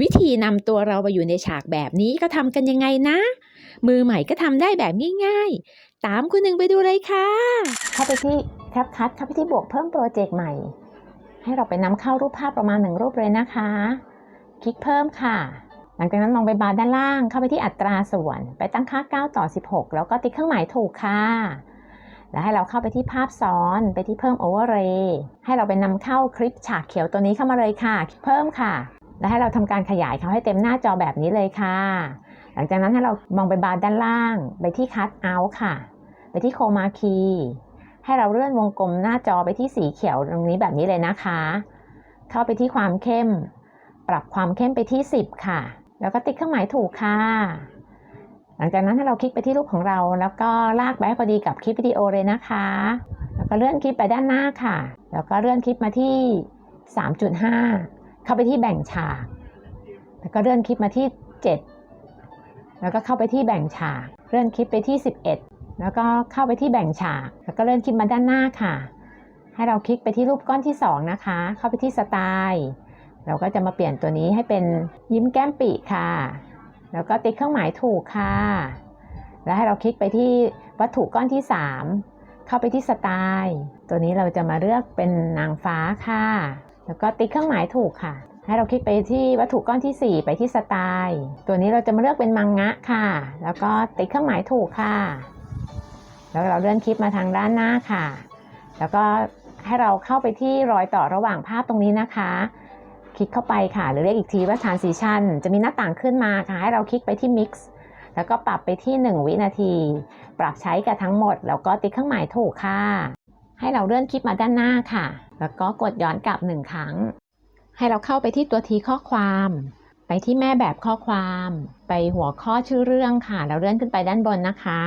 วิธีนำตัวเราไปอยู่ในฉากแบบนี้ก็ทำกันยังไงนะ มือใหม่ก็ทำได้แบบง่ายๆ ตามคุณหนึ่งไปดูเลยค่ะ เข้าไปที่แคปคัดเข้าไปที่บวกเพิ่มโปรเจกต์ใหม่ ให้เราไปนำเข้ารูปภาพประมาณหนึ่งรูปเลยนะคะ คลิกเพิ่มค่ะ หลังจากนั้นมองไปบาร์ด้านล่าง เข้าไปที่อัตราส่วน ไปตั้งค่า 9 ต่อ 16 แล้วก็ติ๊กเครื่องหมายถูกค่ะแล้วให้เราเข้าไปที่ภาพซ้อนไปที่เพิ่ม overlay ให้เราไปนำเข้าคลิปฉากเขียวตัวนี้เข้ามาเลยค่ะ เพิ่มค่ะ และให้เราทำการขยายเขาให้เต็มหน้าจอแบบนี้เลยค่ะ หลังจากนั้นให้เรามองไปบาร์ด้านล่าง ไปที่ cut out ค่ะ ไปที่ chroma key ให้เราเลื่อนวงกลมหน้าจอไปที่สีเขียวตรงนี้แบบนี้เลยนะคะ เข้าไปที่ความเข้ม ปรับความเข้มไปที่ 10 ค่ะ แล้วก็ติ๊กเครื่องหมายถูกค่ะ หลังจากนั้นให้เราคลิกไปที่รูปของเรา แล้วก็ลากไปให้พอดีกับคลิปวิดีโอเลยนะคะ แล้วก็เลื่อนคลิปไปด้านหน้าค่ะ แล้วก็เลื่อนคลิปมาที่ 3.5 เข้าไปที่แบ่งฉากแล้วก็เลื่อนคลิปมาที่ 7 แล้วก็เข้าไปที่แบ่งฉาก เลื่อนคลิปไปที่ 11 แล้วก็เข้าไปที่แบ่งฉาก แล้วก็เลื่อนคลิปมาด้านหน้าค่ะ ให้เราคลิกไปที่รูปก้อนที่ 2 นะคะ เข้าไปที่สไตล์เราก็จะมาเปลี่ยนตัวนี้ให้เป็นยิ้มแก้มปีค่ะ แล้วก็ติ๊กเครื่องหมายถูกค่ะ แล้วให้เราคลิกไปที่วัตถุก้อนที่ 3 เข้าไปที่สไตล์ ตัวนี้เราจะมาเลือกเป็นนางฟ้าค่ะ แล้วก็ติ๊กเครื่องหมายถูกค่ะ ให้เราคลิกไปที่วัตถุก้อนที่ 4 ไปที่สไตล์ ตัวนี้เราจะมาเลือกเป็นมังงะค่ะ แล้วก็ติ๊กเครื่องหมายถูกค่ะ แล้วเราเลื่อนคลิปมาทางด้านหน้าค่ะ แล้วก็ให้เราเข้าไปที่รอยต่อระหว่างภาพตรงนี้นะคะ คลิกเข้าไปค่ะ หรือเรียกอีกทีว่า transition จะมีหน้าต่างขึ้นมาค่ะ ให้เราคลิกไปที่ mix แล้วก็ปรับไปที่ 1 วินาที ปรับใช้กับทั้งหมด แล้วก็ติ๊กเครื่องหมายถูกค่ะ ให้เราเลื่อนคลิปมาด้านหน้าค่ะ แล้วก็กดย้อนกลับหนึ่งครั้ง ให้เราเข้าไปที่ตัวทีข้อความ ไปที่แม่แบบข้อความ ไปหัวข้อชื่อเรื่องค่ะ แล้วเลื่อนขึ้นไปด้านบนนะคะ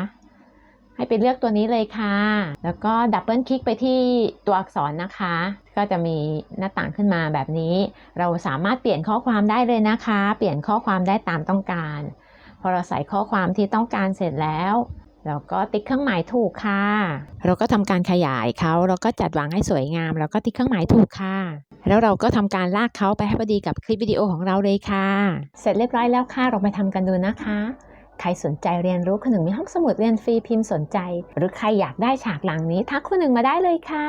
ให้ไปเลือกตัวนี้เลยค่ะ แล้วก็ดับเบิลคลิกไปที่ตัวอักษรนะคะ ก็จะมีหน้าต่างขึ้นมาแบบนี้ เราสามารถเปลี่ยนข้อความได้เลยนะคะ เปลี่ยนข้อความได้ตามต้องการ พอเราใส่ข้อความที่ต้องการเสร็จแล้ว เราก็ติ๊กเครื่องหมายถูกค่ะ เราก็ทำการขยายเขาแล้วก็จัดวางให้สวยงาม แล้วก็ติ๊กเครื่องหมายถูกค่ะ แล้วเราก็ทำการลากเขาไปให้พอดีกับคลิปวิดีโอของเราเลยค่ะ เสร็จเรียบร้อยแล้วค่ะเราไปทำกันดูนะคะ ใครสนใจเรียนรู้คุณหนึ่งมีห้องสมุดเรียนฟรีพิมพ์สนใจ หรือใครอยากได้ฉากหลังนี้ทักคุณหนึ่งมาได้เลยค่ะ